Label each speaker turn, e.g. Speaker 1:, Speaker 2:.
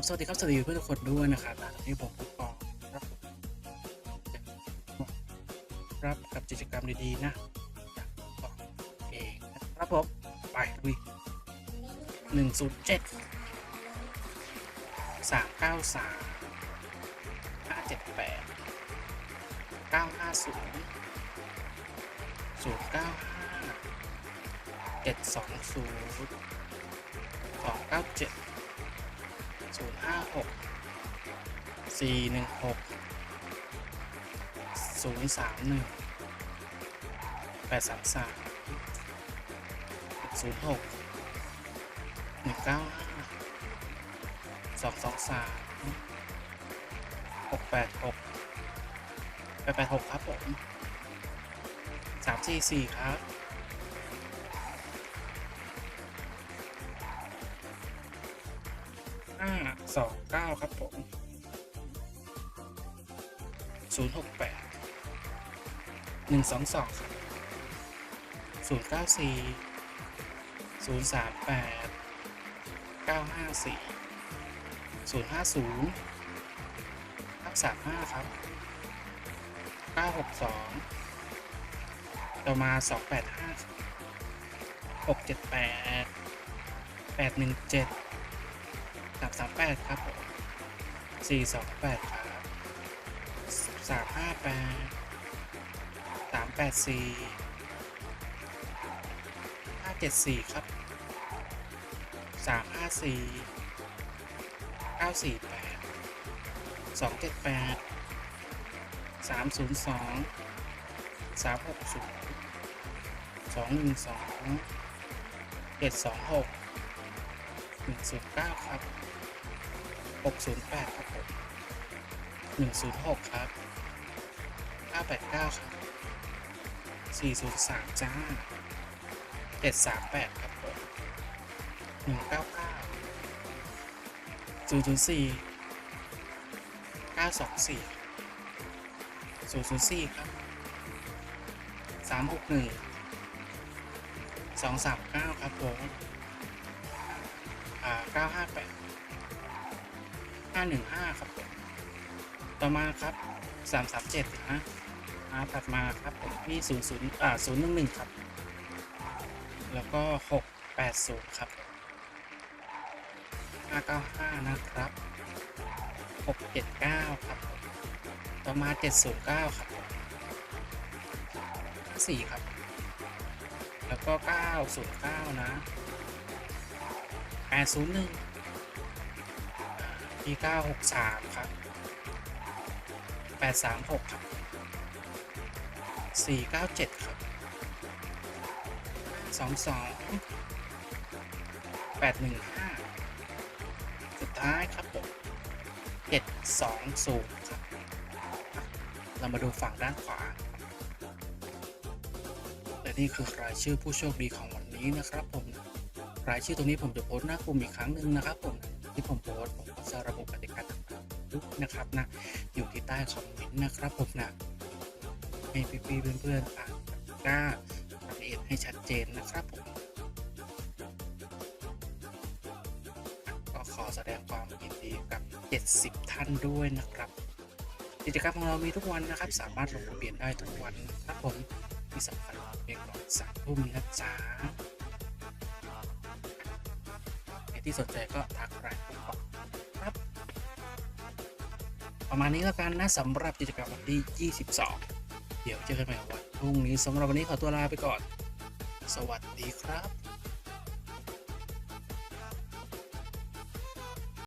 Speaker 1: ครับ สวัสดีครับ สวัสดีเพื่อนทุกคนด้วยนะครับตอนนี้ผมปุ๊กปองครับรับกับกิจกรรมดีๆนะจากปุ๊กปอเองนะครับผมไปลุยหนึ่งศูนย์เจ็ดสามเก้าสามห้าเจ็ดแปดเก้าห้าศูนย์ศูนย์เก้าห้าเจ็ดสองศูนย์สองเก้าเจ็ด ศูนย์ห้าหกสี่หนึ่งหกศูนย์สามหนึ่งแปดสามสามศูนย์หกหนึ่งเก้าห้าสองสองสามหกแปดหกแปดแปดหกครับผมสามสี่สี่ครับ ห้าสองเก้าครับผมศูนย์หกแปดหนึ่งสองสองศูนย์เก้าสี่ศูนย์สามแปดเก้าห้าสี่ศูนย์ห้าศูนย์เก้าสามห้าครับเก้าหกสองต่อมาสองแปดห้าหกเจ็ดแปดแปดหนึ่งเจ็ด สามสามแปดครับสี่สองแปดครับสามห้าแปดสามแปดสี่ห้าเจ็ดสี่ครับสามห้าสี่เก้าสี่แปดสองเจ็ดแปดสามศูนย์สองสามหกศูนย์สองหนึ่งสองเจ็ดสองหก หนึ่งศูนย์เก้าครับหกศูนย์แปดครับผมหนึ่งศูนย์หกครับห้าแปดเก้าครับสี่ศูนย์สามจ้าเจ็ดสามแปดครับผมหนึ่งเก้าเก้าศูนย์ศูนย์สี่เก้าสองสี่ศูนย์ศูนย์สี่ครับสามหกหนึ่งสองสามเก้าครับผม อ่า958 515 ครับผม ต่อมาครับ 337นะอ่าถัดมาครับผมที่00อ่า011 ครับ แล้วก็ 680 ครับ 595 นะครับ 679 ครับ ต่อมา 709 ครับ54ครับ แล้วก็ 909 นะ 801ที่963 ครับ 836 ครับ 497 ครับ 22 815 สุดท้ายครับผม720 ครับ เรามาดูฝั่งด้านขวาและนี่คือรายชื่อผู้โชคดีของวันนี้นะครับผม รายชื่อตรงนี้ผมจะโพสต์หน้ากลุ่มอีกครั้งหนึ่งนะครับผมที่ผมโพสต์ผมก็จะระบุกติกาต่างๆทุกนะครับนะอยู่ที่ใต้คอมเมนต์นะครับผมนะให้พี่ๆเพื่อนๆอ่านกติการายละเอียดให้ชัดเจนนะครับผมก็ขอแสดงความยินดีกับ 70 ท่านด้วยนะครับกิจกรรมของเรามีทุกวันนะครับ สามารถลงทะเบียนได้ทุกวันนะครับผมที่สำคัญเพียงก่อนสามทุ่มนะจ๊ะ ที่สนใจก็ทักไลน์ผมก่อนครับ ประมาณนี้แล้วกันนะสำหรับกิจกรรมวันที่ 22 เดี๋ยวเจอกันใหม่วันพรุ่งนี้สำหรับวันนี้ขอตัวลาไปก่อน สวัสดีครับ